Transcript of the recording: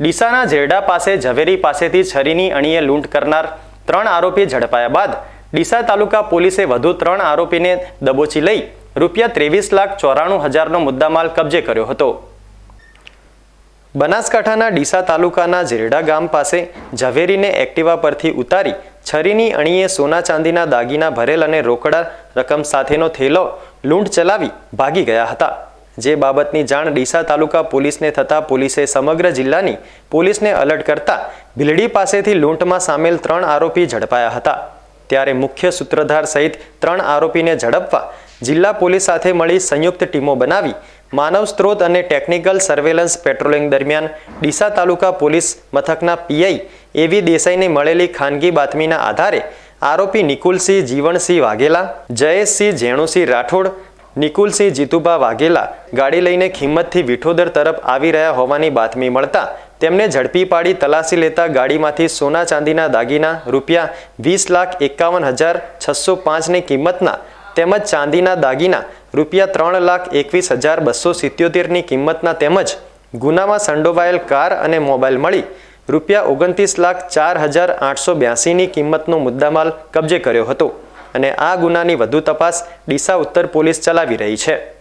ડીસાના ઝેરડા પાસે ઝવેરી પાસેથી છરીની અણીએ લૂંટ કરનાર ત્રણ આરોપી ઝડપાયા બાદ ડીસા તાલુકા પોલીસે વધુ ત્રણ આરોપીને દબોચી લઈ રૂપિયા ત્રેવીસ લાખ ચોરાણું હજારનો મુદ્દામાલ કબજે કર્યો હતો. બનાસકાંઠાના ડીસા તાલુકાના ઝેરડા ગામ પાસે ઝવેરીને એક્ટિવા પરથી ઉતારી છરીની અણીએ સોના ચાંદીના દાગીના ભરેલ અને રોકડા રકમ સાથેનો થેલો લૂંટ ચલાવી ભાગી ગયા હતા. જે બાબતની જાણ ડીસા તાલુકા પોલીસને થતાં પોલીસે સમગ્ર જિલ્લાની પોલીસને અલર્ટ કરતા ભીલડી પાસેથી લૂંટમાં સામેલ ત્રણ આરોપી ઝડપાયા હતા. ત્યારે મુખ્ય સૂત્રધાર સહિત ત્રણ આરોપીને ઝડપવા જિલ્લા પોલીસ સાથે મળી સંયુક્ત ટીમો બનાવી માનવ સ્ત્રોત અને ટેકનિકલ સર્વેલન્સ પેટ્રોલિંગ દરમિયાન ડીસા તાલુકા પોલીસ મથકના પીઆઈ એવી દેસાઈને મળેલી ખાનગી બાતમીના આધારે આરોપી નિકુલસિંહ જીવણસિંહ વાઘેલા, જયેશસિંહ જેણુસિંહ રાઠોડ નિકુલસિંહ જીતુભા વાઘેલા ગાડી લઈને ખિંમતથી વિઠોદર તરફ આવી રહ્યા હોવાની બાતમી મળતા તેમને ઝડપી પાડી તલાશી લેતા ગાડીમાંથી સોના ચાંદીના દાગીના રૂપિયા વીસ લાખ એકાવન હજાર છસો પાંચની કિંમતના તેમજ ચાંદીના દાગીના રૂપિયા ત્રણ લાખ એકવીસ હજાર બસો સિત્યોતેરની કિંમતના તેમજ ગુનામાં સંડોવાયેલ કાર અને મોબાઈલ મળી રૂપિયા ઓગણત્રીસ લાખ ચાર હજાર આઠસો બ્યાસીની કિંમતનો મુદ્દામાલ કબજે કર્યો હતો. અને આ ગુનાની વધુ તપાસ ડીસા ઉત્તર પોલીસ ચલાવી રહી છે.